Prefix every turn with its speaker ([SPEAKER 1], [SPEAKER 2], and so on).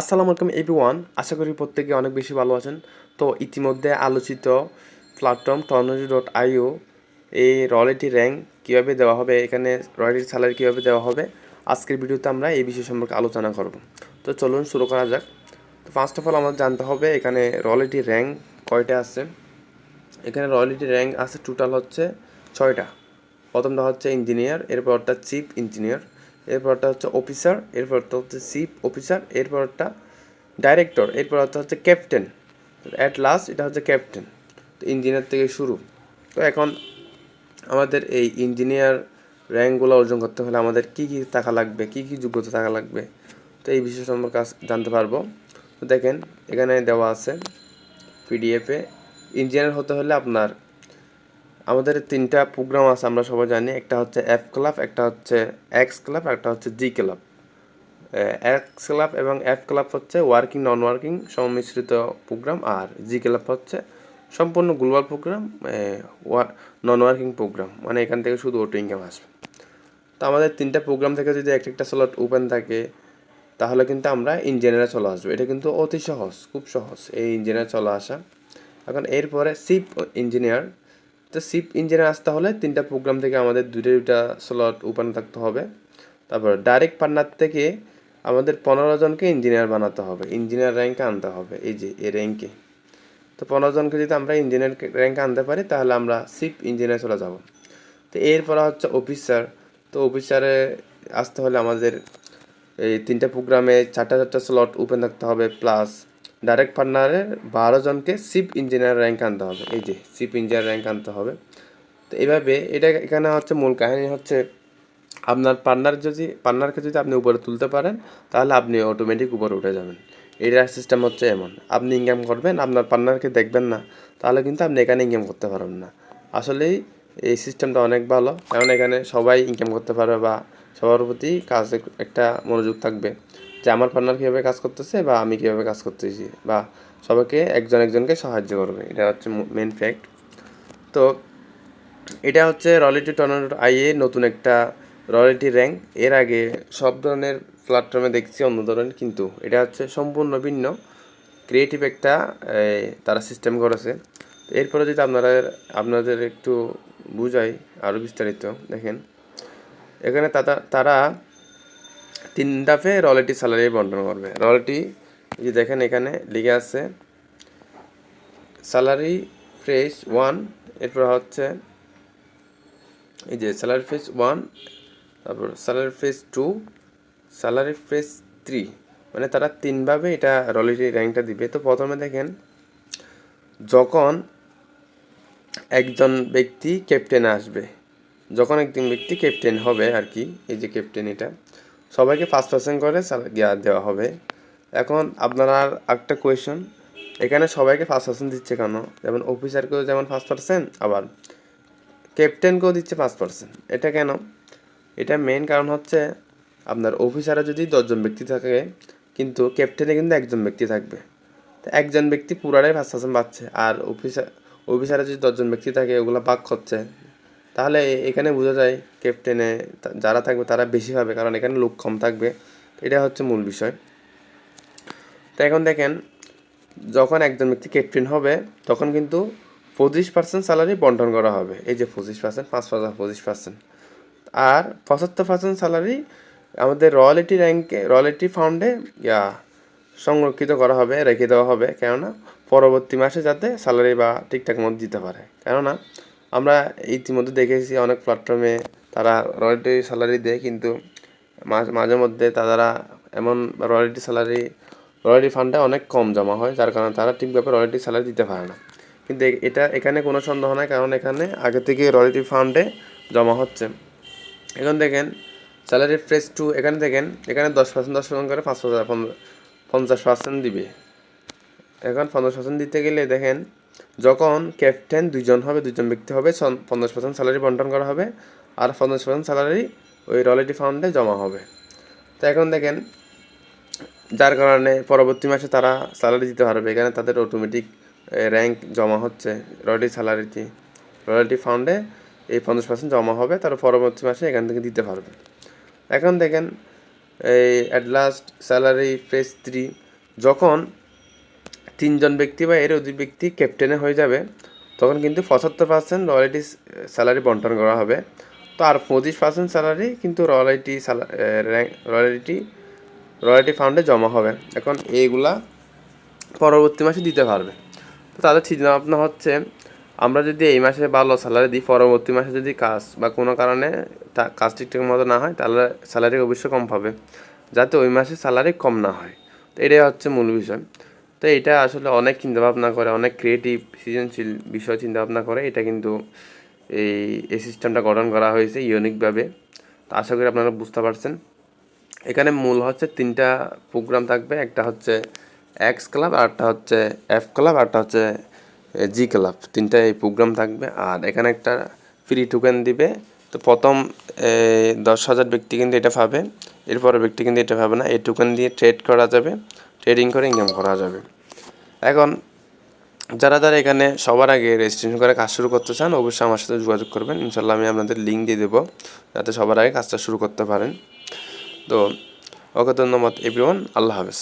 [SPEAKER 1] আসসালামু আলাইকুম এভরিওয়ান আশা করি প্রত্যেকে অনেক বেশি ভালো আছেন। তো ইতিমধ্যে আলোচিত প্ল্যাটফর্ম টর্নোজি ডট আইও এই রয়্যালিটি র্যাঙ্ক কীভাবে দেওয়া হবে, এখানে রয়্যালিটি স্যালারি কীভাবে দেওয়া হবে, আজকের ভিডিওতে আমরা এই বিষয় সম্পর্কে আলোচনা করব। তো চলুন শুরু করা যাক। তো ফার্স্ট অফ অল আমাদের জানতে হবে এখানে রয়্যালিটি র্যাঙ্ক কয়টা আছে। এখানে রয়্যালিটি র্যাঙ্ক আছে টোটাল হচ্ছে ছয়টা। প্রথমটা হচ্ছে ইঞ্জিনিয়ার এরপরটা চিফ ইঞ্জিনিয়ার এরপরটা হচ্ছে অফিসার, এরপরটা হচ্ছে চিফ অফিসার, এরপরটা ডাইরেক্টর, এরপরটা হচ্ছে ক্যাপ্টেন। অ্যাট লাস্ট এটা হচ্ছে ক্যাপ্টেন। তো ইঞ্জিনিয়ার থেকে শুরু। তো এখন আমাদের এই ইঞ্জিনিয়ার র্যাঙ্কগুলো অর্জন করতে হলে আমাদের কী কী টাকা লাগবে, কী কী যোগ্যতা থাকা লাগবে, তো এই বিষয় সম্পর্কে জানতে পারব। তো দেখেন, এখানে দেওয়া আছে পিডিএফে ইঞ্জিনিয়ার হতে হলে আপনার আমাদের তিনটা প্রোগ্রাম আছে, আমরা সবাই জানি। একটা হচ্ছে এফ ক্লাব একটা হচ্ছে এক্স ক্লাব একটা হচ্ছে জি ক্লাব এক্স ক্লাব এবং এফ ক্লাব হচ্ছে ওয়ার্কিং নন ওয়ার্কিং সংমিশ্রিত প্রোগ্রাম আর জি ক্লাব হচ্ছে সম্পূর্ণ global program non working program মানে এখান থেকে শুধু অটো ইনকাম আসবে। তো আমাদের তিনটা প্রোগ্রাম থেকে যদি এক একটা স্লট ওপেন থাকে, তাহলে কিন্তু আমরা ইঞ্জিনিয়ারে চলে আসব। এটা কিন্তু অতি সহজ, খুব সহজ, এই ইঞ্জিনিয়ার চলে আসা। এখন এরপরে সিপ ইঞ্জিনিয়ার তো সিপ ইঞ্জিনিয়ার আসতে হলে তিনটা প্রোগ্রাম থেকে আমাদের দুটো দুটা স্লট ওপেন থাকতে হবে। তারপর ডাইরেক্ট পার্টনার থেকে আমাদের পনেরো জনকে ইঞ্জিনিয়ার বানাতে হবে। ইঞ্জিনিয়ার র্যাঙ্কে আনতে হবে, এই যে, এই র্যাঙ্কে তো পনেরো জনকে যদি আমরা ইঞ্জিনিয়ার র্যাঙ্কে আনতে পারি, তাহলে আমরা সিপ ইঞ্জিনিয়ার চলে যাব। তো এরপর হচ্ছে অফিসার তো অফিসারে আসতে হলে আমাদের এই তিনটা প্রোগ্রামে চারটা চারটা স্লট ওপেন থাকতে হবে প্লাস ডাইরেক্ট পার্টনারে বারো জনকে সিপ ইঞ্জিনিয়ার র্যাঙ্ক আনতে হবে। এই যে সিপ ইঞ্জিনিয়ার র্যাঙ্ক আনতে হবে। তো এইভাবে এটা এখানে হচ্ছে মূল কাহিনী হচ্ছে আপনার পার্টনার যদি, পার্টনারকে যদি আপনি উপরে তুলতে পারেন, তাহলে আপনি অটোমেটিক উপরে উঠে যাবেন। এটার সিস্টেম হচ্ছে এমন। আপনি ইনকাম করবেন, আপনার পার্টনারকে দেখবেন না, তাহলে কিন্তু আপনি এখানে ইনকাম করতে পারবেন না। আসলেই এই সিস্টেমটা অনেক ভালো। কারণ এখানে সবাই ইনকাম করতে পারবে বা সবার প্রতি কাজে একটা মনোযোগ থাকবে। যে আমার পার্টনার কীভাবে কাজ করতেছে বা আমি কীভাবে কাজ করতেছি বা সবাইকে একজন একজনকে সাহায্য করবে, এটা হচ্ছে মেন ফ্যাক্ট তো এটা হচ্ছে রয়্যালিটি টর্নামেন্ট আইএ নতুন একটা রয়্যালিটি র্যাঙ্ক এর আগে সব ধরনের প্ল্যাটফর্মে দেখছি, অন্য ধরনের কিন্তু। এটা হচ্ছে সম্পূর্ণ ভিন্ন। ক্রিয়েটিভ একটা তারা সিস্টেম করেছে। এরপরে যদি আপনারা, আপনাদের একটু বুঝাই আরও বিস্তারিত, দেখেন। এখানে তারা তিন ধাপে রয়্যালিটি স্যালারি বন্টন করবে। রয়্যালিটি যে দেখেন এখানে লিখে আছে স্যালারি ফ্রেশ ওয়ান এরপর হচ্ছে, এই যে স্যালারি ফ্রেশ ওয়ান তারপর salary fresh two salary fresh three মানে তারা তিনভাবে এটা রয়্যালিটি র্যাঙ্কটা দিবে। তো প্রথমে দেখেন, যখন একজন ব্যক্তি ক্যাপ্টেনে আসবে, যখন একজন ব্যক্তি ক্যাপ্টেন হবে আর কি, এই যে ক্যাপ্টেন এটা সবাইকে পাঁচ পার্সেন্ট করে দেওয়া হবে। এখন আপনার একটা কোয়েশন এখানে সবাইকে পাঁচ পার্সেন্ট দিচ্ছে কেন? যেমন অফিসারকেও যেমন পাঁচ পার্সেন্ট আবার ক্যাপ্টেনকেও দিচ্ছে পাঁচ পার্সেন্ট এটা কেন? এটা মেন কারণ হচ্ছে আপনার অফিসারে যদি দশজন ব্যক্তি থাকে, কিন্তু ক্যাপ্টেনে কিন্তু একজন ব্যক্তি থাকবে। তো একজন ব্যক্তি পুরাটাই পাঁচ পার্সেন্ট পাচ্ছে। আর অফিসার অফিসারে যদি দশজন ব্যক্তি থাকে, ওগুলো ভাগ করছে তাহলে এখানে বোঝা যায় ক্যাপ্টেনে যারা থাকবে তারা বেশি পাবে কারণ এখানে লোক কম থাকবে। এটা হচ্ছে মূল বিষয়। তো এখন দেখেন, যখন একজন ব্যক্তি ক্যাপ্টেন হবে, তখন কিন্তু পঁচিশ পার্সেন্ট স্যালারি বন্টন করা হবে। এই যে পঁচিশ পার্সেন্ট পাঁচ পাঁচ পঁচিশ পার্সেন্ট আর পঁচাত্তর পার্সেন্ট স্যালারি আমাদের রয়্যালিটি র্যাঙ্কে রয়্যালিটি ফান্ডে ইয়া, সংরক্ষিত করা হবে, রেখে দেওয়া হবে। কেননা, পরবর্তী মাসে যাতে স্যালারি বা ঠিকঠাক মতো দিতে পারে। কেননা আমরা ইতিমধ্যে দেখেছি অনেক প্ল্যাটফর্মে তারা রয়্যালিটি স্যালারি দেয়, কিন্তু মাঝে মধ্যে তারা এমন রয়্যালিটি স্যালারি রয়্যালিটি ফান্ডে অনেক কম জমা হয়, যার কারণে তারা ঠিকভাবে রয়্যালিটি স্যালারি দিতে পারে না। কিন্তু এটা এখানে কোনো সন্দেহ নাই, কারণ এখানে আগে থেকে রয়্যালিটি ফান্ডে জমা হচ্ছে। এখন দেখেন স্যালারি ফ্রেশ টু এখানে দেখেন, এখানে দশ পার্সেন্ট দশ পার্সেন্ট করে পাঁচ হাজার পঞ্চাশ পার্সেন্ট দিবে। এখন পঞ্চাশ পার্সেন্ট দিতে গেলে দেখেন যখন ক্যাপ্টেন দুইজন হবে দুজন ব্যক্তি হবে পঞ্চাশ পার্সেন্ট স্যালারি বন্টন করা হবে আর পঞ্চাশ পার্সেন্ট স্যালারি ওই রয়্যালিটি ফান্ডে জমা হবে। তো এখন দেখেন, যার কারণে পরবর্তী মাসে তারা স্যালারি দিতে পারবে। এখানে তাদের অটোমেটিক র্যাঙ্ক জমা হচ্ছে রয়্যালিটি স্যালারিটি রয়্যালিটি ফান্ডে এই পঞ্চাশ পার্সেন্ট জমা হবে, তার পরবর্তী মাসে এখান থেকে দিতে পারবে। এখন দেখেন, এই at last salary phase three যখন তিনজন ব্যক্তি বা এর অধিক ব্যক্তি ক্যাপ্টেনে হয়ে যাবে, তখন কিন্তু পঁচাত্তর পার্সেন্ট রয়্যালিটি স্যালারি বন্টন করা হবে। তো আর পঁচিশ পার্সেন্ট স্যালারি কিন্তু রয়্যালিটি রয়্যালিটি রয়্যালিটি ফান্ডে জমা হবে। এখন এইগুলা পরবর্তী মাসে দিতে পারবে। তো তাদের ভাবনা হচ্ছে, আমরা যদি এই মাসে ভালো স্যালারি দিই, পরবর্তী মাসে যদি কাজ বা কোনো কারণে তা কাজ ঠিকঠাক মতো না হয়, তাহলে স্যালারি অবশ্যই কম পাবে, যাতে ওই মাসে স্যালারি কম না হয়। তো এটাই হচ্ছে মূল বিষয়। তো এটা আসলে অনেক চিন্তা ভাবনা করে, অনেক ক্রিয়েটিভ সৃজনশীল বিষয় চিন্তা ভাবনা করে। এটা কিন্তু এই এই সিস্টেমটা গঠন করা হয়েছে ইউনিকভাবে তো আশা করি আপনারা বুঝতে পারছেন। এখানে মূল হচ্ছে তিনটা প্রোগ্রাম থাকবে। একটা হচ্ছে এক্স ক্লাব আর একটা হচ্ছে এফ ক্লাব আর একটা হচ্ছে জি ক্লাব তিনটা এই প্রোগ্রাম থাকবে। আর এখানে একটা ফ্রি টোকেন দিবে। তো প্রথম দশ হাজার ব্যক্তি কিন্তু এটা পাবে। এরপরে ব্যক্তি কিন্তু এটা পাবে না। এই টোকেন দিয়ে ট্রেড করা যাবে। ট্রেডিং করে ইনকাম করা যাবে। এখন যারা যারা এখানে সবার আগে রেজিস্ট্রেশন করে কাজ শুরু করতে চান, অবশ্যই আমার সাথে যোগাযোগ করবেন। ইনশাল্লাহ আমি আপনাদের লিঙ্ক দিয়ে দেবো, যাতে সবার আগে কাজটা শুরু করতে পারেন। তো, ওকে, ধন্যবাদ এভরিওয়ান আল্লাহ হাফেজ।